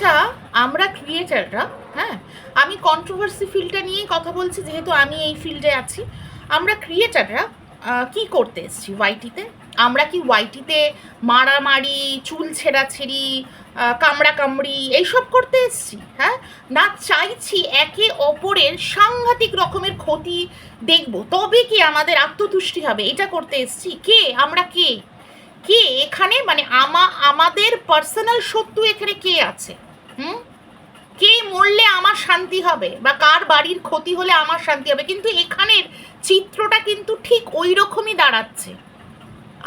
আচ্ছা আমরা ক্রিয়েটাররা হ্যাঁ আমি কন্ট্রোভার্সি ফিল্ডটা নিয়েই কথা বলছি, যেহেতু আমি এই ফিল্ডে আছি। আমরা ক্রিয়েটাররা কি করতে এসেছি ওয়াইটিতে আমরা কি ওয়াইটিতে মারামারি, চুল ছেঁড়াছেড়ি কামড়া কামড়ি এইসব করতে এসেছি হ্যাঁ? না, চাইছি একে অপরের সাংঘাতিক রকমের ক্ষতি দেখব। তবে কি আমাদের আত্মতুষ্টি হবে? এটা করতে এসেছি। কে? আমরা কে? কে এখানে? মানে আমা, আমাদের পার্সোনাল শত্রু এখানে কে আছে? হুম? কে মরলে আমার শান্তি হবে? বা কার বাড়ির ক্ষতি হলে আমার শান্তি হবে? কিন্তু এখানের চিত্রটা কিন্তু ঠিক ওই রকমই দাঁড়াচ্ছে।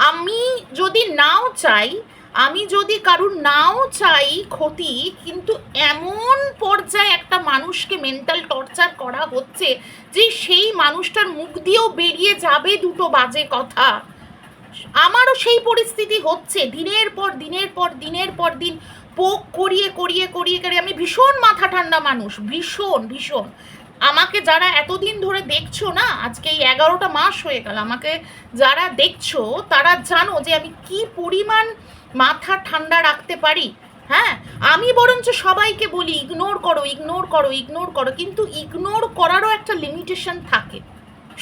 আমি যদি নাও চাই, আমি যদি কারুর নাও চাই ক্ষতি, কিন্তু এমন পর্যায়ে একটা মানুষকে মেন্টাল টর্চার করা হচ্ছে যে সেই মানুষটার মুখ দিয়েও বেরিয়ে যাবে দুটো বাজে কথা। আমারও সেই পরিস্থিতি হচ্ছে। দিনের পর দিনের পর দিনের পর দিন পোক করিয়ে করিয়ে করিয়ে করিয়ে আমি ভীষণ মাথা ঠান্ডা মানুষ, ভীষণ ভীষণ। আমাকে যারা এতদিন ধরে দেখছ না, আজকে এই এগারোটা মাস হয়ে গেল, আমাকে যারা দেখছ, তারা জানো যে আমি কি পরিমাণ মাথা ঠান্ডা রাখতে পারি হ্যাঁ? আমি বরঞ্চ সবাইকে বলি ইগনোর করো ইগনোর করো ইগনোর করো, কিন্তু ইগনোর করারও একটা লিমিটেশন থাকে।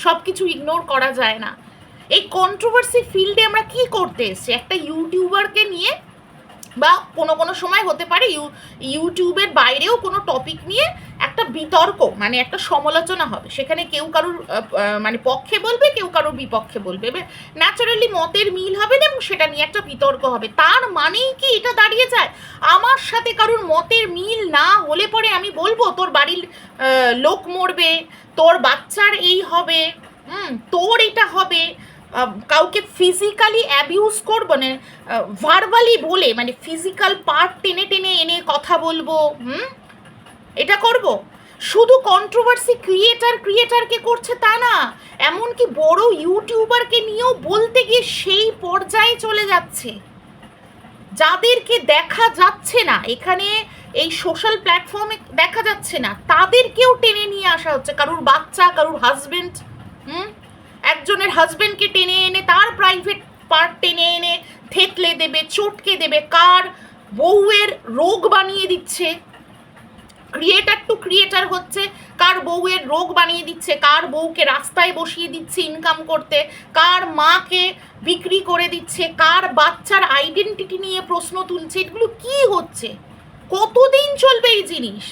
সব কিছু ইগনোর করা যায় না। এই কন্ট্রোভার্সি ফিল্ডে আমরা কি করতে এসেছি? একটা ইউটিউবারকে নিয়ে বা কোনো কোনো সময় হতে পারে ইউ, ইউটিউবের বাইরেও কোনো টপিক নিয়ে একটা বিতর্ক মানে একটা সমালোচনা হবে। সেখানে কেউ কারুর মানে পক্ষে বলবে, কেউ কারুর বিপক্ষে বলবে। ন্যাচারালি মতের মিল হবে না এবং সেটা নিয়ে একটা বিতর্ক হবে। তার মানেই কি এটা দাঁড়িয়ে যায়? আমার সাথে কারুর মতের মিল না হলে পরে আমি বলব, তোর বাড়ির লোক মরবে, তোর বাচ্চার এই হবে তোর এটা হবে। কাউকে ফিজিক্যালি অ্যাবিউজ করব না ভার্বালি বলে মানে ফিজিক্যাল পার্ট টেনে টেনে এনে কথা বলব, হুম? এটা করব? শুধু কন্ট্রোভার্সি ক্রিয়েটার ক্রিয়েটারকে করছে তা না, এমনকি বড় ইউটিউবারকে নিয়েও বলতে গিয়ে সেই পর্যায়ে চলে যাচ্ছে। যাদেরকে দেখা যাচ্ছে না, এখানে এই সোশ্যাল প্ল্যাটফর্মে দেখা যাচ্ছে না, তাদেরকেও টেনে নিয়ে আসা হচ্ছে, কারুর বাচ্চা, কারুর হাজবেন্ড হুম? একজনের হাজবেন্ডকে টেনে এনে, তার প্রাইভেট পার্ট টেনে এনে, থেতলে দেবে, চটকে দেবে, কার বউয়ের রোগ বানিয়ে দিচ্ছে? ক্রিয়েটার টু ক্রিয়েটার হচ্ছে, কার বউয়ের রোগ বানিয়ে দিচ্ছে, কার বউকে রাস্তায় বসিয়ে দিচ্ছে ইনকাম করতে, কার মাকে বিক্রি করে দিচ্ছে, কার বাচ্চার আইডেন্টিটি নিয়ে প্রশ্ন তুলছে, এগুলো কি হচ্ছে? কতদিন চলবে এই জিনিস?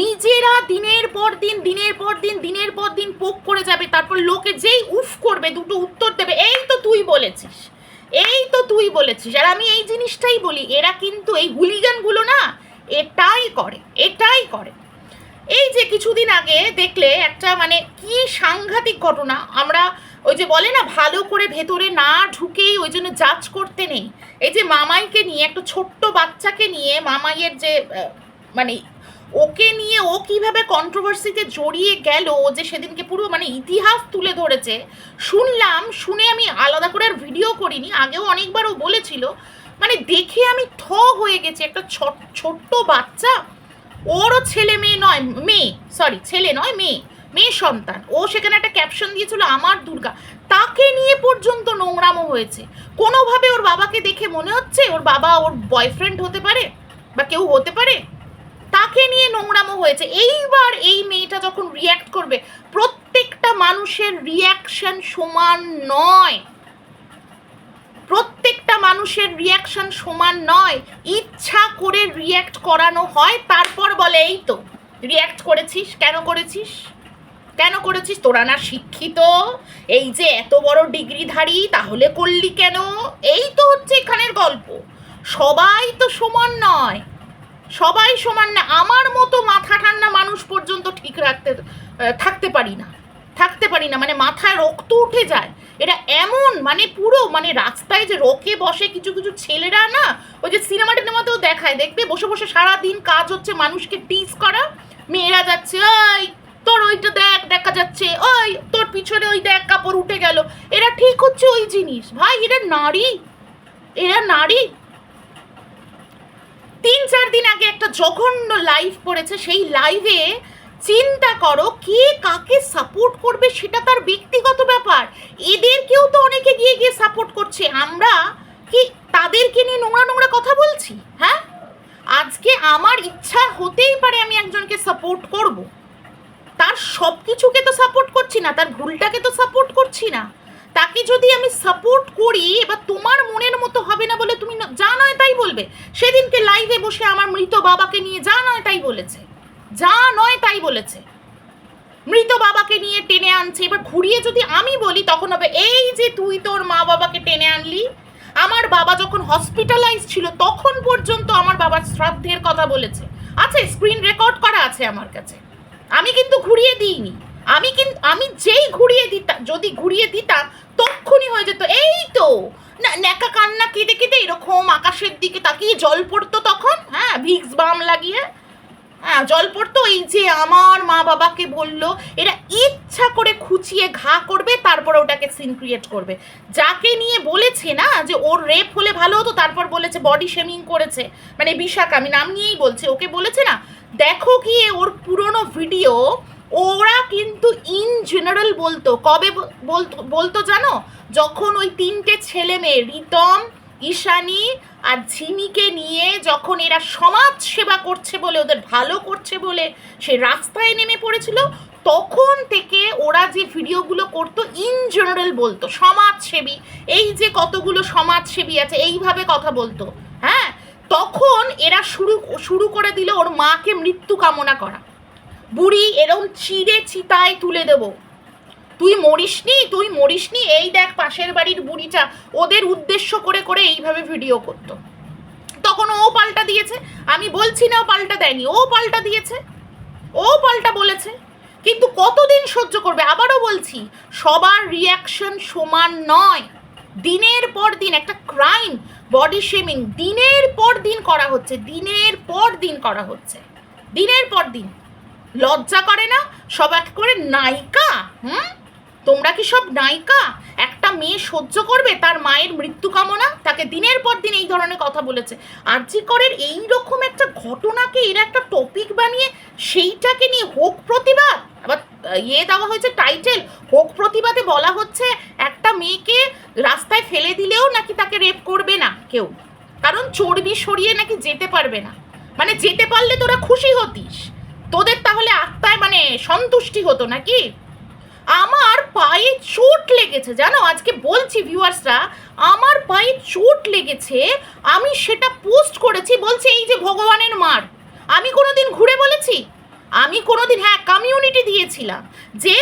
নিজেরা দিনের পর দিন, দিনের পর দিন, দিনের পর দিন পোক করে যাবে, তারপর লোকে যেই উফ করবে, দুটো উত্তর দেবে, এই তো তুই বলেছিস, এই তো তুই বলেছিস, আর আমি এই জিনিসটাই বলি, এরা কিন্তু এই হুলিগানগুলো না, এটাই করে এটাই করে। এই যে কিছুদিন আগে দেখলে একটা মানে কি সাংঘাতিক ঘটনা, আমরা ওই যে বলে না, ভালো করে ভেতরে না ঢুকেই ওই জন্য জাজ করতে নেই। এই যে মামাইকে নিয়ে, একটা ছোট্ট বাচ্চাকে নিয়ে মামাইয়ের যে মানে ওকে নিয়ে ও কীভাবে কন্ট্রোভার্সিতে জড়িয়ে গেল যে সেদিনকে পুরো মানে ইতিহাস তুলে ধরেছে, শুনলাম, শুনে আমি আলাদা করে আর ভিডিও করিনি, আগেও অনেকবার ও বলেছিল মানে দেখে আমি থ হয়ে গেছি, একটা ছোট- ছোট্ট বাচ্চা, ওরও ছেলে মেয়ে নয়, মেয়ে সরি ছেলে নয়, মেয়ে মেয়ে সন্তান, ও সেখানে একটা ক্যাপশন দিয়েছিল, আমার দুর্গা তাকে নিয়ে পর্যন্ত নোংরামো হয়েছে, কোনোভাবে ওর বাবাকে দেখে মনে হচ্ছে ওর বাবা ওর বয়ফ্রেন্ড হতে পারে, বা কেউ হতে পারে? তাকে নিয়ে নোংরামো হয়েছে। এইবার এই মেয়েটা যখন রিয়্যাক্ট করবে, প্রত্যেকটা মানুষের রিয়াকশন সমান নয়। প্রত্যেকটা মানুষের রিয়াকশন সমান নয়। ইচ্ছা করে রিয়্যাক্ট করানো হয়, তারপর বলে, এই তো রিয়্যাক্ট করেছিস, কেন করেছিস? কেন করেছিস? তোরা না শিক্ষিত। এই যে এত বড় ডিগ্রিধারী, তাহলে করলি কেন? এই তো হচ্ছে এখানের গল্প। সবাই তো সমান নয়। সবাই সমান না, আমার মতো মাথা ঠান্ডা মানুষ পর্যন্ত ঠিক রাখতে থাকতে পারি না। থাকতে পারি না মানে মাথায় রক্ত উঠে যায়। এটা এমন মানে পুরো মানে রাস্তায় যে রোকে বসে কিছু কিছু ছেলেরা না, ওই যে সিনেমা টিনেমাতেও দেখায়, দেখবে? বসে বসে সারা দিন কাজ হচ্ছে মানুষকে টিজ করা। মেয়েরা যাচ্ছে ওই তোর ওইটা দেখ, দেখা যাচ্ছে, ওই, তোর পিছনে ওই দেখ, কাপড় উঠে গেল। এরা ঠিক হচ্ছে ওই জিনিস। ভাই, এরা নারী। এরা নারী। তিন চার দিন আগে একটা জঘন্য লাইভ পড়েছে। সেই লাইভে চিন্তা করো, কে কাকে সাপোর্ট করবে সেটা তার ব্যক্তিগত ব্যাপার। এদেরকেও তো অনেকে গিয়ে গিয়ে সাপোর্ট করছে। আমরা কি তাদেরকে নিয়ে নোংরা নোংরা কথা বলছি? হ্যাঁ? আজকে আমার ইচ্ছা হতেই পারে আমি একজনকে সাপোর্ট করব। তার সব কিছুকে তো সাপোর্ট করছি না, তার ভুলটাকে তো সাপোর্ট করছি না। তাকে যদি আমি সাপোর্ট করি, এবার তোমার মনের মতো হবে না বলে তুমি যা নয় তাই বলবে। সেদিনকে লাইভে বসে আমার মৃত বাবাকে নিয়ে যা নয় তাই বলেছে। যা নয় তাই বলেছে। মৃত বাবাকে নিয়ে টেনে আনছে। এবার ঘুরিয়ে যদি আমি বলি, তখন হবে, এই যে তুই তোর মা বাবাকে টেনে আনলি, আমার বাবা যখন হসপিটালাইজ ছিল, তখন পর্যন্ত আমার বাবার শ্রাদ্ধের কথা বলেছে। আছে স্ক্রিন রেকর্ড করা আছে আমার কাছে। আমি কিন্তু ঘুরিয়ে দিইনি। আমি কিন্তু আমি যেই ঘুরিয়ে দিতাম যদি ঘুরিয়ে দিতাম তক্ষুনি হয়ে যেত। এই তো না ন্যাকা কান্না কেঁদে কেঁদে এরকম আকাশের দিকে তাকিয়ে জল পড়তো তখন হ্যাঁ ভিক্স বাম লাগিয়ে। হ্যাঁ জল পড়তো, এই যে আমার মা বাবাকে বলল, এরা ইচ্ছা করে খুঁচিয়ে ঘা করবে, তারপর ওটাকে সিন ক্রিয়েট করবে। যাকে নিয়ে বলেছে না যে ওর রেপ হলে ভালো হতো, তারপর বলেছে বডি শেমিং করেছে মানে বিশাখ, আমি নাম নিয়েই বলছে, ওকে বলেছে না, দেখো গিয়ে ওর পুরনো ভিডিও ওরা কিন্তু ইন জেনারেল বলতো। কবে বলতো বলতো জানো? যখন ওই তিনটে ছেলে মেয়ে, রিতম, ঈশানী আর ঝিমিকে নিয়ে যখন এরা সমাজ সেবা করছে বলে, ওদের ভালো করছে বলে সে রাস্তায় নেমে পড়েছিল, তখন থেকে ওরা যে ভিডিওগুলো করতো ইন জেনারেল বলতো। সমাজসেবী, এই যে কতগুলো সমাজসেবী আছে, এইভাবে কথা বলতো। হ্যাঁ? তখন এরা শুরু শুরু করে দিল ওর মাকে মৃত্যু কামনা করা। বুড়ি এরম চিড়ে চিতায় তুলে দেবো। তুই মরিসনি তুই মরিসনি এই দেখ পাশের বাড়ির বুড়িটা, ওদের উদ্দেশ্য করে করে এইভাবে ভিডিও করতো। তখন ও পাল্টা দিয়েছে, আমি বলছি না ও পাল্টা দেয়নি, ও পাল্টা দিয়েছে, ও পাল্টা বলেছে, কিন্তু কতদিন সহ্য করবে? আবারও বলছি, সবার রিয়াকশন সমান নয়। দিনের পর দিন, একটা ক্রাইম বডি শেমিং দিনের পর দিন করা হচ্ছে, দিনের পর দিন করা হচ্ছে, দিনের পর দিন। লজ্জা করে না? সব এক করে নায়িকা? হুম? তোমরা কি সব নায়িকা? একটা মেয়ে সহ্য করবে তার মায়ের মৃত্যু কামনা? তাকে দিনের পর দিন এই ধরনের কথা বলেছে। আরজি করের এই রকম একটা ঘটনাকে এরা একটা টপিক বানিয়ে সেইটাকে নিয়ে হোক প্রতিবাদ। আবার ইয়ে দেওয়া হয়েছে টাইটেল হোক প্রতিবাদে বলা হচ্ছে একটা মেয়েকে রাস্তায় ফেলে দিলেও নাকি তাকে রেপ করবে না কেউ। কারণ চর্বি সরিয়ে নাকি যেতে পারবে না। মানে যেতে পারলে তোরা খুশি হতিস। তোদের তাহলে আত্মায় মানে সন্তুষ্টি হতো নাকি? আমার পায়ে চোট লেগেছে, জানো? আজকে বলছি ভিউয়ার্সরা, আমার পায়ে চোট লেগেছে, আমি সেটা পোস্ট করেছি, বলছে এই যে ভগবানের মার। আমি কোনো দিন ঘুরে বলেছি? আমি কোনো দিন হ্যাঁ কমিউনিটি দিয়েছিলাম যে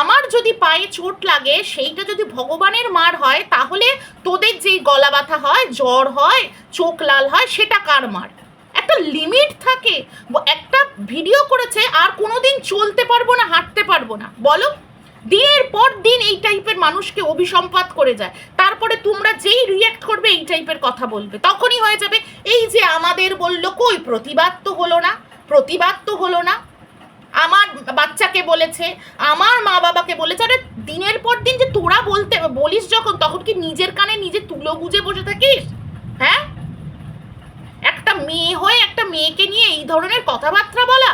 আমার যদি পায়ে চোট লাগে, সেইটা যদি ভগবানের মার হয়, তাহলে তোদের যেই গলা ব্যথা হয়, জ্বর হয়, চোখ লাল হয়, সেটা কার মার? লিমিট থাকে একটা ভিডিও করেছে, আর কোনো দিন চলতে পারব না, হাঁটতে পারব না। বলো? দিনের পর দিন এই টাইপের মানুষকে অভিসম্পাত করে যায়। তারপরে তোমরা যেই রিয়াক্ট করবে, এই টাইপের কথা বলবে। তখনই হয়ে যাবে, এই যে আমাদের বলল, কই? প্রতিবাদ তো হলো না, প্রতিবাদ তো হলো না। আমার বাচ্চাকে বলেছে, আমার মা বাবাকে বলেছে, আরে দিনের পর দিন যে তোরা বলতে বলিস যখন, তখন কি নিজের কানে নিজে তুলো গুজে বসে থাকিস? হ্যাঁ? মেয়ে হয়ে একটা মেয়েকে নিয়ে এই ধরনের কথাবার্তা বলা?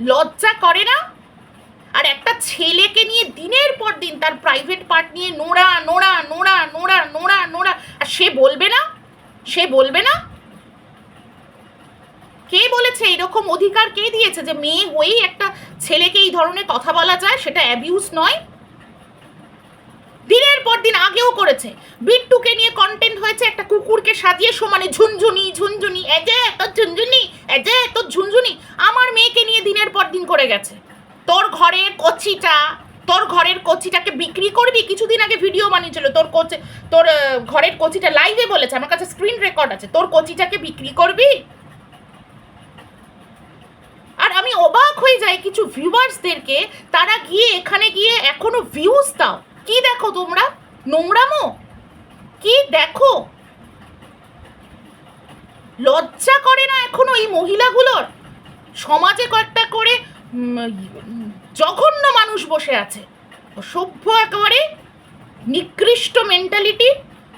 লজ্জা করে না? আর একটা ছেলেকে নিয়ে দিনের পর দিন তার প্রাইভেট পার্ট নিয়ে নোড়া নোড়া নোড়া নোড়া নোড়া নোড়া। আর সে বলবে না? সে বলবে না? কে বলেছে এরকম অধিকার কে দিয়েছে যে মেয়ে হয়েই একটা ছেলেকে এই ধরনের কথা বলা যায়? সেটা অ্যাবিউজ নয়। দিনের পর দিন আগেও করেছে। বিট্টুকে নিয়ে কন্টেন্ট হয়েছে একটা কুকুরকে সাজিয়ে সমানে ঝুনঝুনি ঝুনঝুনি এজে তোর ঝুনঝুনি এজে তোর ঝুনঝুনি, আমার মেয়েকে নিয়ে দিনের পর দিন করে গেছে। তোর ঘরের কচিটা, তোর ঘরের কচিটাকে বিক্রি করবি? কিছুদিন আগে ভিডিও বানিয়েছিল, তোর কোচে, তোর ঘরের কচিটা লাইভে বলেছে, আমার কাছে স্ক্রিন রেকর্ড আছে, তোর কচিটাকে বিক্রি করবি? আর আমি অবাক হয়ে যাই কিছু ভিউয়ার্সদেরকে তারা গিয়ে এখানে গিয়ে এখনও ভিউজ দাও। কি দেখো তোমরা? নোংরামো? কি দেখো? লজ্জা করে না এখনও এই মহিলাগুলোর? সমাজে কয়েকটা করে জঘন্য মানুষ বসে আছে। সভ্য একেবারে, নিকৃষ্ট মেন্টালিটি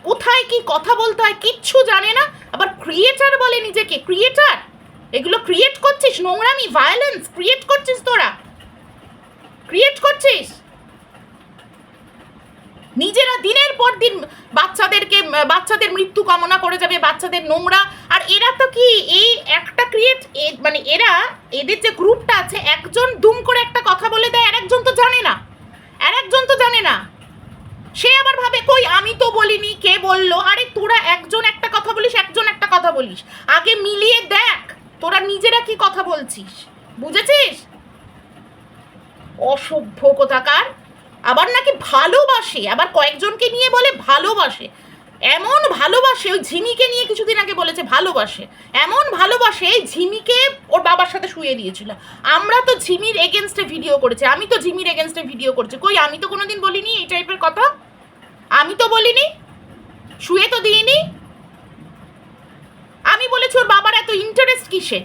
কোথায় কি কথা বলতে হয় কিচ্ছু জানে না। আবার ক্রিয়েটার বলে নিজেকে। ক্রিয়েটার এগুলো ক্রিয়েট করছিস? নোংরামি ভায়োলেন্স ক্রিয়েট করছিস তোরা। ক্রিয়েট করছিস? নিজেরা দিনের পর দিন বাচ্চাদেরকে, বাচ্চাদের মৃত্যু কামনা করে যাবে, বাচ্চাদের নোংরা। আর এরা তো কি, এই একটা ক্রিয়েট মানে এরা, এদের যে গ্রুপটা আছে, একজন দুম করে একটা কথা বলে দেয় আর একজন তো জানে না। আর একজন তো জানে না। সে আবার ভাবে, কই, আমি তো বলিনি, কে বলল? আরে, তোরা একজন একটা কথা বলিস, একজন একটা কথা বলিস। আগে মিলিয়ে দেখ, তোরা নিজেরা কি কথা বলছিস? বুঝেছিস? অসভ্য কোথাকার। আবার নাকি ভালোবাসে, আবার কয়েকজনকে নিয়ে বলে ভালোবাসে। এমন ভালোবাসে, ওই ঝিমিকে নিয়ে কিছুদিন আগে বলেছে ভালোবাসে। এমন ভালোবাসে ঝিমিকে ওর বাবার সাথে শুয়ে দিয়েছিল। আমরা তো ঝিমির এগেনস্টে ভিডিও করেছি, আমি তো ঝিমির এগেনস্টে ভিডিও করছি। কই, আমি তো কোনোদিন বলিনি এই টাইপের কথা? আমি তো বলিনি? শুয়ে তো দিইনি? আমি বলেছি ওর বাবার এত ইন্টারেস্ট কিসে?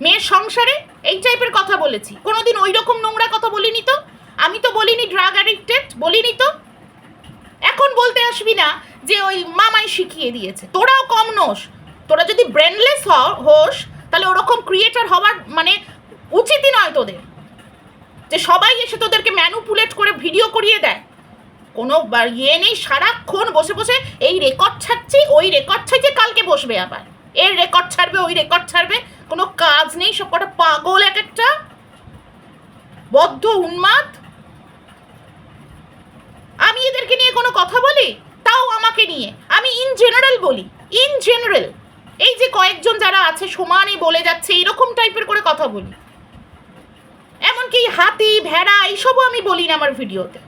মেয়ের সংসারে এই টাইপের কথা বলেছি। কোনোদিন ওই রকম নোংরা কথা বলিনি তো? আমি তো বলিনি ড্রাগ অ্যাডিক্টেড বলিনি তো। এখন বলতে আসবি না যে ওই মামাই শিখিয়ে দিয়েছে। তোরাও কম নোস। তোরা যদি ব্রেনলেস হোস, তাহলে ওরকম ক্রিয়েটার হওয়ার মানে উচিতই নয় তোদের। যে সবাই এসে তোদেরকে ম্যানুপুলেট করে ভিডিও করিয়ে দেয়। কোনো ইয়ে নেই, সারাক্ষণ বসে বসে এই রেকর্ড ছাড়ছি, ওই রেকর্ড ছাড়ছে, কালকে বসবে আবার। এর রেকর্ড ছাড়বে, ওই রেকর্ড ছাড়বে, কোনো কাজ নেই সব কটা পাগল এক একটা। বদ্ধ উন্মাদ। আমি এদেরকে নিয়ে কোনো কথা বলি? তাও আমাকে নিয়ে। আমি ইন জেনারেল বলি। ইন জেনারেল এই যে কয়েকজন যারা আছে, সমানে বলে যাচ্ছে এরকম টাইপের করে কথা বলি। এমনকি হাতি, ভেড়া, এইসবও আমি বলি না আমার ভিডিওতে।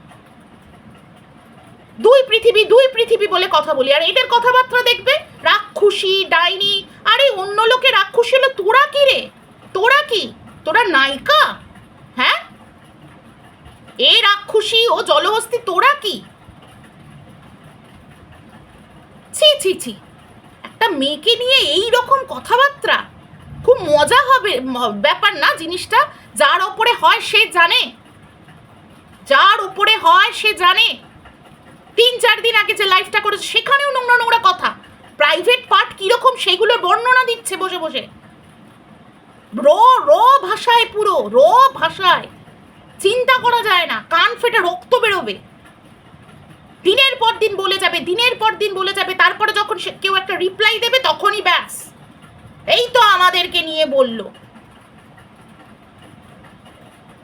দুই পৃথিবী দুই পৃথিবী বলে কথা বলি। আর এদের কথাবার্তা দেখবে? রাক্ষুসী, ডাইনি, আরে অন্য লোকে রাক্ষুসী হলে, তোরা কি রে? তোরা কি? তোরা নায়িকা? এ রাক্ষুসী ও জলহস্তি, তোরা কি? ছি ছি ছি। একটা মেয়েকে নিয়ে এই রকম কথাবার্তা? খুব মজা হবে ব্যাপার না জিনিসটা। যার ওপরে হয় সে জানে। যার ওপরে হয় সে জানে। তিন, চার দিন আগে যে লাইফটা করেছে, সেখানেও নোংরা নোংরা কথা। প্রাইভেট পার্ট কীরকম সেগুলোর বর্ণনা দিচ্ছে বসে বসে। র র ভাষায় পুরো, র ভাষায়। চিন্তা করা যায় না, কান ফেটে রক্ত বেরোবে। দিনের পর দিন বলে যাবে, দিনের পর দিন বলে যাবে, তারপরে যখন সে কেউ একটা রিপ্লাই দেবে, তখনই ব্যাস। এই তো আমাদেরকে নিয়ে বলল।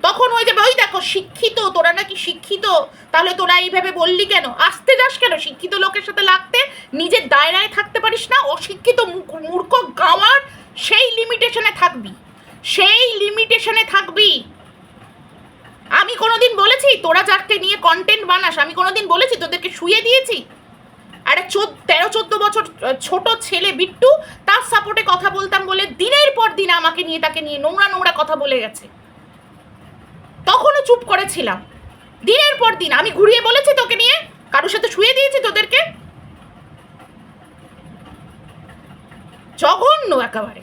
তখন ওই যাবে ওই দেখো, শিক্ষিত, তোরা নাকি শিক্ষিত? তাহলে তোরা এইভাবে বললি কেন? আসতে যাস কেন? শিক্ষিত লোকের সাথে লাগতে নিজের দায়রায় থাকতে পারিস না, অশিক্ষিত মূর্খ- মূর্খ গাওয়ার সেই লিমিটেশনে থাকবি। সেই লিমিটেশনে থাকবি। আমি কোনোদিন বলেছি, তোরা যাকে নিয়ে কন্টেন্ট বানাস, আমি কোনোদিন বলেছি, তোদেরকে শুয়ে দিয়েছি? আরে চোদ্দ, তেরো, চোদ্দ বছর ছোট ছেলে বিট্টু, তার সাপোর্টে কথা বলতাম বলে দিনের পর দিন আমাকে নিয়ে, তাকে নিয়ে নোংরা নোংরা কথা বলে গেছে। তখনও চুপ করেছিলাম। দিনের পর দিন আমি ঘুরিয়ে বলেছি তোকে নিয়ে, কারোর সাথে শুয়ে দিয়েছি তোদেরকে? জঘন্য একেবারে।